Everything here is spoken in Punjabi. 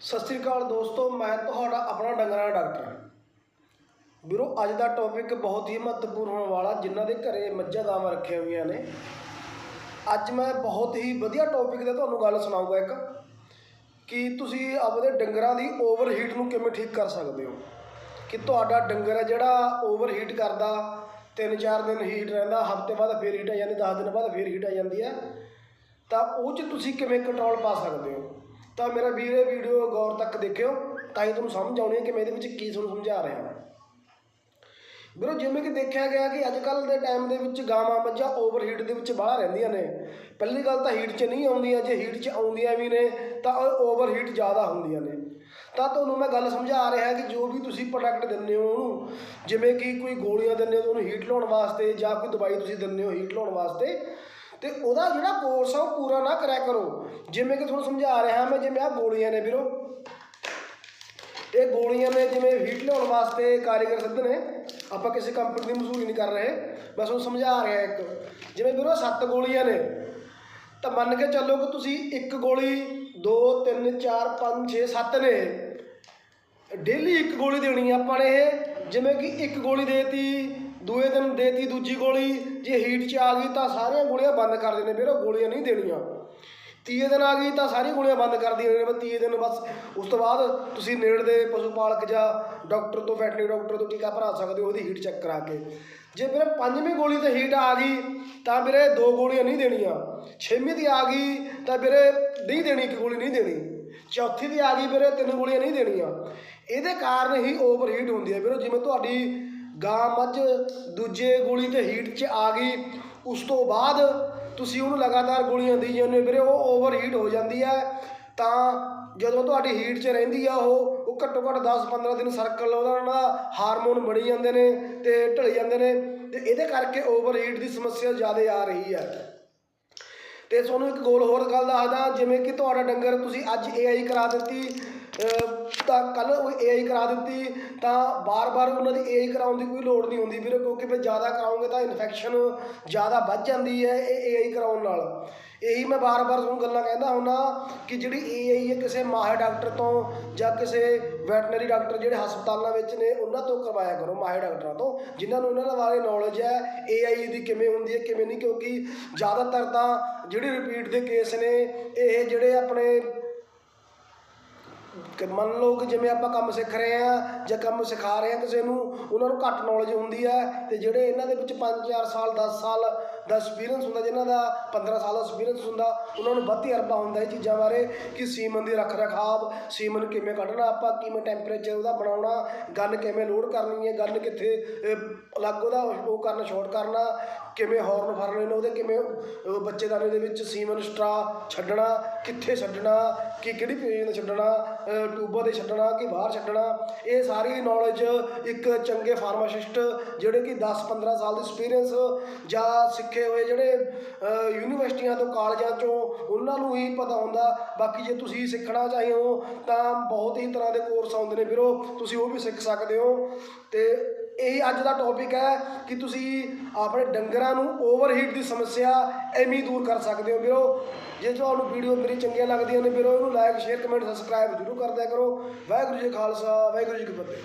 ਸਤਿ ਸ੍ਰੀ ਅਕਾਲ ਦੋਸਤੋ, ਮੈਂ ਤੁਹਾਡਾ ਆਪਣਾ ਡੰਗਰਾਂ ਦਾ ਡਾਕਟਰ। ਵੀਰੋ, ਅੱਜ ਦਾ ਟੌਪਿਕ ਬਹੁਤ ਹੀ ਮਹੱਤਵਪੂਰਨ ਹੋਣ ਵਾਲਾ, ਜਿਨ੍ਹਾਂ ਦੇ ਘਰੇ ਮੱਝਾਂ ਗਾਵਾਂ ਰੱਖੀਆਂ ਹੋਈਆਂ ਨੇ। ਅੱਜ ਮੈਂ ਬਹੁਤ ਹੀ ਵਧੀਆ ਟੌਪਿਕ ਤੇ ਤੁਹਾਨੂੰ ਗੱਲ ਸੁਣਾਉਂਗਾ ਇੱਕ, ਕਿ ਤੁਸੀਂ ਆਪਦੇ ਡੰਗਰਾਂ ਦੀ ਓਵਰ ਹੀਟ ਨੂੰ ਕਿਵੇਂ ਠੀਕ ਕਰ ਸਕਦੇ ਹੋ? ਕਿ ਤੁਹਾਡਾ ਡੰਗਰ ਹੈ ਜਿਹੜਾ ਓਵਰ ਹੀਟ ਕਰਦਾ, ਤਿੰਨ ਚਾਰ ਦਿਨ ਹੀਟ ਰਹਿੰਦਾ, ਹਫ਼ਤੇ ਬਾਅਦ ਫੇਰ ਹੀਟ ਆ ਜਾਂਦੀ 10 ਦਿਨ ਬਾਅਦ ਫੇਰ ਹੀਟ ਆ ਜਾਂਦੀ ਹੈ, ਤਾਂ ਉਹ 'ਚ ਤੁਸੀਂ ਕਿਵੇਂ ਕੰਟਰੋਲ ਪਾ ਸਕਦੇ ਹੋ? ਤਾਂ ਮੇਰਾ ਵੀਰ ਇਹ ਵੀਡੀਓ ਗੌਰ ਤੱਕ ਦੇਖਿਓ, ਤਾਂ ਹੀ ਤੁਹਾਨੂੰ ਸਮਝ ਆਉਣੀ ਹੈ ਕਿ ਮੈਂ ਇਹਦੇ ਵਿੱਚ ਕੀ ਤੁਹਾਨੂੰ ਸਮਝਾ ਰਿਹਾ। ਵੀਰੋ, ਜਿਵੇਂ ਕਿ ਦੇਖਿਆ ਗਿਆ ਕਿ ਅੱਜ ਕੱਲ ਦੇ ਟਾਈਮ ਦੇ ਵਿੱਚ ਗਾਵਾਂ ਮੱਝਾਂ ਓਵਰਹੀਟ ਦੇ ਵਿੱਚ ਬਾਹਰ ਰਹਿੰਦੀਆਂ ਨੇ। ਪਹਿਲੀ ਗੱਲ ਤਾਂ ਹੀਟ 'ਚ ਨਹੀਂ ਆਉਂਦੀਆਂ, ਜੇ ਹੀਟ 'ਚ ਆਉਂਦੀਆਂ ਵੀ ਨੇ, ਤਾਂ ਉਹ ਓਵਰ ਹੀਟ ਜ਼ਿਆਦਾ ਹੁੰਦੀਆਂ ਨੇ। ਤਾਂ ਤੁਹਾਨੂੰ ਮੈਂ ਗੱਲ ਸਮਝਾ ਰਿਹਾ ਕਿ ਜੋ ਵੀ ਤੁਸੀਂ ਪ੍ਰੋਡਕਟ ਦਿੰਦੇ ਹੋ ਉਹਨੂੰ, ਜਿਵੇਂ ਕਿ ਕੋਈ ਗੋਲੀਆਂ ਦਿੰਦੇ ਹੋ ਉਹਨੂੰ ਹੀਟ ਲਾਉਣ ਵਾਸਤੇ ਜਾਂ ਕੋਈ ਦਵਾਈ ਤੁਸੀਂ ਦਿੰਦੇ ਹੋ ਹੀਟ ਲਾਉਣ ਵਾਸਤੇ ਤੇ ਉਹਦਾ ਜਿਹੜਾ ਕੋਰਸ ਆ ਉਹ ਪੂਰਾ ਨਾ ਕਰਿਆ ਕਰੋ। ਜਿਵੇਂ ਕਿ ਤੁਹਾਨੂੰ ਸਮਝਾ ਰਿਹਾ ਮੈਂ, ਜਿਵੇਂ ਆ ਗੋਲੀਆਂ ਨੇ ਵੀਰੋ। ਇਹ ਗੋਲੀਆਂ ਨੇ ਜਿਵੇਂ ਹੀਟ ਲਿਆਉਣ ਵਾਸਤੇ ਕਾਰੀਗਰ ਸਿੱਧ ਨੇ। ਆਪਾਂ ਕਿਸੇ ਕੰਪਨੀ ਦੀ ਮਸ਼ਹੂਰੀ ਨਹੀਂ ਕਰ ਰਹੇ। ਮੈਂ ਤੁਹਾਨੂੰ ਸਮਝਾ ਰਿਹਾ ਇੱਕ। ਜਿਵੇਂ ਵੀਰੋ ਸੱਤ ਗੋਲੀਆਂ ਨੇ। ਤਾਂ ਮੰਨ ਕੇ ਚੱਲੋ ਕਿ ਤੁਸੀਂ ਇੱਕ ਗੋਲੀ 2 3 4 5 6 7 ਨੇ। ਡੇਲੀ ਇੱਕ ਗੋਲੀ ਦੇਣੀ ਆਪਾਂ ਨੇ ਇਹ। ਜਿਵੇਂ ਕਿ ਇੱਕ ਗੋਲੀ ਦੇਤੀ। ਦੂਏ ਦਿਨ ਦੇਤੀ, ਦੂਜੀ ਗੋਲੀ, ਜੇ ਹੀਟ 'ਚ ਆ ਗਈ ਤਾਂ ਸਾਰੀਆਂ ਗੋਲੀਆਂ ਬੰਦ ਕਰ ਦੇਣੇ ਵੀਰੋ ਗੋਲੀਆਂ ਨਹੀਂ ਦੇਣੀਆਂ। ਤੀਏ ਦਿਨ ਆ ਗਈ ਤਾਂ ਸਾਰੀਆਂ ਗੋਲੀਆਂ ਬੰਦ ਕਰ ਦੇਣੀਆਂ ਬਸ ਤੀਏ ਦਿਨ ਬਸ ਉਸ ਤੋਂ ਬਾਅਦ ਤੁਸੀਂ ਨੇੜੇ ਦੇ ਪਸ਼ੂ ਪਾਲਕ ਜਾਂ ਡਾਕਟਰ ਤੋਂ ਵੈਟਰਨਰੀ ਡਾਕਟਰ ਤੋਂ ਟੀਕਾ ਭਰਾ ਸਕਦੇ ਹੋ, ਉਹਦੀ ਹੀਟ ਚੈੱਕ ਕਰਾ ਕੇ। ਜੇ ਵੀਰੇ ਪੰਜਵੀਂ ਗੋਲੀ ਤੇ ਹੀਟ ਆ ਗਈ, ਤਾਂ ਵੀਰੇ ਦੋ ਗੋਲੀਆਂ ਨਹੀਂ ਦੇਣੀਆਂ। ਛੇਵੀਂ ਦੀ ਆ ਗਈ, ਤਾਂ ਵੀਰੇ ਨਹੀਂ ਦੇਣੀ, ਇੱਕ ਗੋਲੀ ਨਹੀਂ ਦੇਣੀ। ਚੌਥੀ ਦੀ ਆ ਗਈ, ਵੀਰੇ ਤਿੰਨ ਗੋਲੀਆਂ ਨਹੀਂ ਦੇਣੀਆਂ। ਇਹਦੇ ਕਾਰਨ ਹੀ ਓਵਰ ਹੀਟ ਹੁੰਦੀ ਹੈ। ਵੀਰੇ ਜਿਵੇਂ ਤੁਹਾਡੀ ਗਾਂ ਮੱਝ ਦੂਜੇ ਗੋਲੀ ਤੇ ਹੀਟ 'ਚ ਆ ਗਈ। ਉਸ ਤੋਂ ਬਾਅਦ ਤੁਸੀਂ ਉਹਨੂੰ ਲਗਾਤਾਰ ਗੋਲੀਆਂ ਦੇਈ ਜਾਂਦੇ ਹੋ ਵੀਰੇ, ਉਹ ਓਵਰਹੀਟ ਹੋ ਜਾਂਦੀ ਹੈ। ਤਾਂ ਜਦੋਂ ਤੁਹਾਡੀ ਹੀਟ 'ਚ ਰਹਿੰਦੀ ਆ ਉਹ ਉਹ ਘੱਟੋ ਘੱਟ 10-15 ਦਿਨ ਸਰਕਲ ਉਹਦਾ ਨਾ ਹਾਰਮੋਨ ਬਣੀ ਜਾਂਦੇ ਨੇ ਤੇ ਢਲ ਜਾਂਦੇ ਨੇ ਤੇ ਇਹਦੇ ਕਰਕੇ ਓਵਰਹੀਟ ਦੀ ਸਮੱਸਿਆ ਜ਼ਿਆਦਾ ਆ ਰਹੀ ਹੈ। ਤੇ ਤੁਹਾਨੂੰ ਇੱਕ ਗੋਲ ਹੋਰ ਗੱਲ ਦੱਸਦਾ, ਜਿਵੇਂ ਕਿ ਤੁਹਾਡਾ ਡੰਗਰ ਤੁਸੀਂ ਅੱਜ AI ਕਰਾ ਦਿੱਤੀ ਤਾਂ ਕੱਲ ਉਹ AI ਕਰਾ ਦਿੱਤੀ, ਤਾਂ ਬਾਰ-ਬਾਰ ਉਹਨਾਂ ਦੀ AI ਕਰਾਉਣ ਦੀ ਕੋਈ ਲੋੜ ਨਹੀਂ ਹੁੰਦੀ ਵੀਰੇ, ਕਿਉਂਕਿ ਫਿਰ ਜ਼ਿਆਦਾ ਕਰਾਉਂਗੇ ਤਾਂ ਇਨਫੈਕਸ਼ਨ ਜ਼ਿਆਦਾ ਵੱਧ ਜਾਂਦੀ ਹੈ ਇਹ AI ਕਰਾਉਣ ਨਾਲ। ਇਹੀ ਮੈਂ ਬਾਰ-ਬਾਰ ਤੁਹਾਨੂੰ ਗੱਲਾਂ ਕਹਿੰਦਾ ਹੁੰਨਾ ਕਿ ਜਿਹੜੀ AI ਹੈ ਕਿਸੇ ਮਾਹਿਰ ਡਾਕਟਰ ਤੋਂ ਜਾਂ ਕਿਸੇ ਵੈਟਰਨਰੀ ਡਾਕਟਰ ਜਿਹੜੇ ਹਸਪਤਾਲਾਂ ਵਿੱਚ ਨੇ, ਉਹਨਾਂ ਤੋਂ ਕਰਵਾਇਆ ਕਰੋ ਮਾਹਿਰ ਡਾਕਟਰਾਂ ਤੋਂ, ਜਿਨ੍ਹਾਂ ਨੂੰ ਇਹਨਾਂ ਬਾਰੇ ਨੌਲੇਜ ਹੈ AI ਦੀ ਕਿਵੇਂ ਹੁੰਦੀ ਹੈ, ਕਿਵੇਂ ਨਹੀਂ, ਕਿਉਂਕਿ ਜ਼ਿਆਦਾਤਰ ਤਾਂ ਜਿਹੜੇ ਰਿਪੀਟ ਦੇ ਕੇਸ ਨੇ, ਇਹ ਜਿਹੜੇ ਆਪਣੇ ਕਿ ਮੰਨ ਲਓ ਕਿ ਜਿਵੇਂ ਆਪਾਂ ਕੰਮ ਸਿੱਖ ਰਹੇ ਆ ਜਾਂ ਕੰਮ ਸਿਖਾ ਰਹੇ ਆ ਕਿਸੇ ਨੂੰ, ਉਹਨਾਂ ਨੂੰ ਘੱਟ ਨੌਲੇਜ ਹੁੰਦੀ ਹੈ ਤੇ ਜਿਹੜੇ ਇਹਨਾਂ ਦੇ ਵਿੱਚ 5-4 ਸਾਲ 10 ਸਾਲ ਦਾ ਐਕਸਪੀਰੀਅੰਸ ਹੁੰਦਾ, ਜਿਹਨਾਂ ਦਾ 15 ਸਾਲ ਦਾ ਐਕਸਪੀਰੀਅੰਸ ਹੁੰਦਾ, ਉਹਨਾਂ ਨੂੰ ਵੱਧ ਅਰਬਾ ਹੁੰਦਾ ਇਹ ਚੀਜ਼ਾਂ ਬਾਰੇ ਕਿ ਸੀਮਨ ਦੀ ਰੱਖ ਰਖਾਵ ਸੀਮਨ ਕਿਵੇਂ ਕੱਢਣਾ, ਆਪਾਂ ਕਿਵੇਂ ਟੈਂਪਰੇਚਰ ਉਹਦਾ ਬਣਾਉਣਾ ਗਨ ਕਿਵੇਂ ਲੋਡ ਕਰਨੀ ਹੈ ਗਨ ਕਿੱਥੇ ਅਲੱਗ ਉਹਦਾ ਉਹ ਕਰਨਾ ਸ਼ਾਰਟ ਕਰਨਾ ਕਿਵੇਂ ਹੌਰਨ ਫੜਨੇ ਨੇ ਉਹਦੇ ਕਿਵੇਂ ਅਹ, ਦੇ ਵਿੱਚ ਸੀਮਨ ਸਟਰਾ ਛੱਡਣਾ ਕਿੱਥੇ ਛੱਡਣਾ ਕਿ ਕਿਹੜੀ ਪੇਜ ਤੇ ਛੱਡਣਾ ਅਹ, ਤੇ ਛੱਡਣਾ ਕਿ ਬਾਹਰ ਛੱਡਣਾ ਇਹ ਸਾਰੀ ਨੌਲੇਜ ਇੱਕ ਚੰਗੇ ਫਾਰਮਾਸਿਸਟ ਜਿਹੜੇ ਕਿ 10-15 ਸਾਲ ਦੇ ਐਕਸਪੀਰੀਅੰਸ ਜਾਂ ਸਿੱਖੇ ਹੋਏ ਜਿਹੜੇ ਯੂਨੀਵਰਸਿਟੀਆਂ ਤੋਂ ਕਾਲਜਾਂ ਚੋਂ ਉਹਨਾਂ ਨੂੰ ਹੀ ਪਤਾ ਹੁੰਦਾ। ਬਾਕੀ ਜੇ ਤੁਸੀਂ ਸਿੱਖਣਾ ਚਾਹੇ ਹੋ ਤਾਂ ਬਹੁਤ ਹੀ ਤਰ੍ਹਾਂ ਦੇ ਕੋਰਸ ਆਉਂਦੇ ਨੇ ਵੀਰੋ ਤੁਸੀਂ ਉਹ ਵੀ ਸਿੱਖ ਸਕਦੇ ਹੋ। ਤੇ ਇਹ ਅੱਜ ਦਾ ਟੌਪਿਕ ਹੈ ਕਿ ਤੁਸੀਂ ਆਪਣੇ ਡੰਗਰਾਂ ਨੂੰ ਓਵਰਹੀਟ ਦੀ ਸਮੱਸਿਆ ਐਵੇਂ ਦੂਰ ਕਰ ਸਕਦੇ ਹੋ ਵੀਰੋ। ਜੇ ਤੁਹਾਨੂੰ ਵੀਡੀਓ ਮੇਰੀ ਚੰਗੀਆਂ ਲੱਗਦੀਆਂ ਨੇ ਵੀਰੋ, ਇਹਨੂੰ ਲਾਈਕ ਸ਼ੇਅਰ ਕਮੈਂਟ ਸਬਸਕ੍ਰਾਈਬ ਜ਼ਰੂਰ ਕਰਦਿਆ ਕਰੋ। ਵਾਹਿਗੁਰੂ ਜੀ ਖਾਲਸਾ, ਵਾਹਿਗੁਰੂ ਜੀ ਕੀ ਫਤਿਹ।